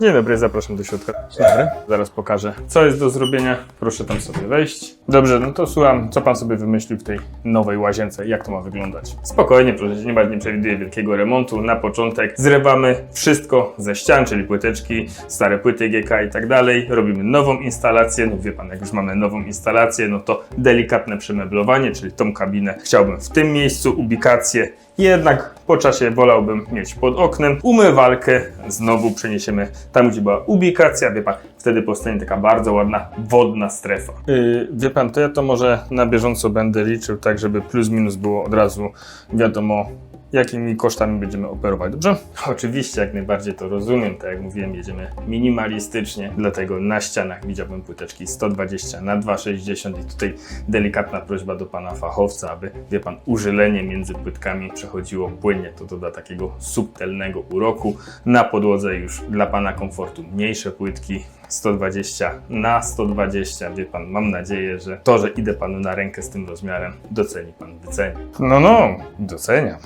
Dzień dobry, zapraszam do środka. Dzień dobry. Zaraz pokażę, co jest do zrobienia. Proszę tam sobie wejść. Dobrze, no to słucham, co pan sobie wymyślił w tej nowej łazience, jak to ma wyglądać. Spokojnie, proszę się nie bać, nie przewiduję wielkiego remontu. Na początek zrywamy wszystko ze ścian, czyli płyteczki, stare płyty GK i tak dalej. Robimy nową instalację. No wie pan, jak już mamy nową instalację, no to delikatne przemeblowanie, czyli tą kabinę chciałbym w tym miejscu, ubikację. Jednak po czasie wolałbym mieć pod oknem umywalkę. Znowu przeniesiemy tam, gdzie była ubikacja. Wie pan, wtedy powstanie taka bardzo ładna wodna strefa. Yy, wie pan, to ja to może na bieżąco będę liczył, tak żeby plus minus było od razu wiadomo, jakimi kosztami będziemy operować, dobrze? Oczywiście, jak najbardziej to rozumiem. Tak jak mówiłem, jedziemy minimalistycznie, dlatego na ścianach widziałbym płyteczki 120 na 260 i tutaj delikatna prośba do pana fachowca, aby, wie pan, użylenie między płytkami przechodziło płynnie. To doda takiego subtelnego uroku. Na podłodze już dla pana komfortu mniejsze płytki, 120 na 120. Wie pan, mam nadzieję, że to, że idę panu na rękę z tym rozmiarem, doceni pan, wyceni. No, no, doceniam.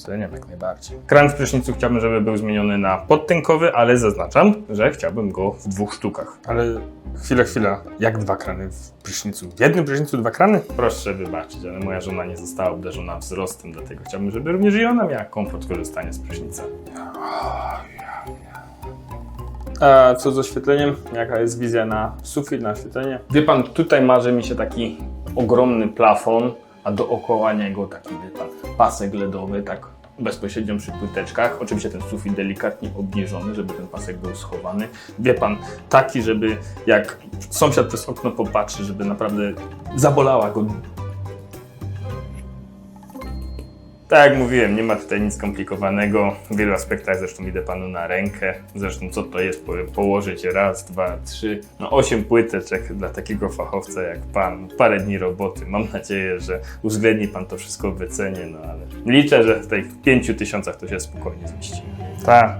Doceniam jak najbardziej. Kran w prysznicu chciałbym, żeby był zmieniony na podtynkowy, ale zaznaczam, że chciałbym go w dwóch sztukach. Ale chwila, chwila. Jak dwa krany w prysznicu? W jednym prysznicu dwa krany? Proszę wybaczyć, ale moja żona nie została uderzona wzrostem, dlatego chciałbym, żeby również i ona miała komfort korzystania z prysznica. A co z oświetleniem? Jaka jest wizja na sufit, na oświetlenie? Wie pan, tutaj marzy mi się taki ogromny plafon, a dookoła niego taki, wie pan, pasek LEDowy, tak bezpośrednio przy płyteczkach. Oczywiście ten sufit delikatnie obniżony, żeby ten pasek był schowany. Wie pan, taki, żeby jak sąsiad przez okno popatrzy, żeby naprawdę zabolała go tak jak mówiłem, nie ma tutaj nic skomplikowanego. W wielu aspektach zresztą idę panu na rękę. Zresztą co to jest? Położyć raz, dwa, trzy, no osiem płyteczek dla takiego fachowca jak pan. Parę dni roboty. Mam nadzieję, że uwzględni pan to wszystko w wycenie, no ale liczę, że w tych pięciu tysiącach to się spokojnie zmieści. Tak,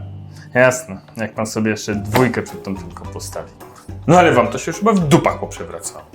jasne. Jak pan sobie jeszcze dwójkę przed tą tylko postawi. No ale wam to się już chyba w dupach poprzewracało.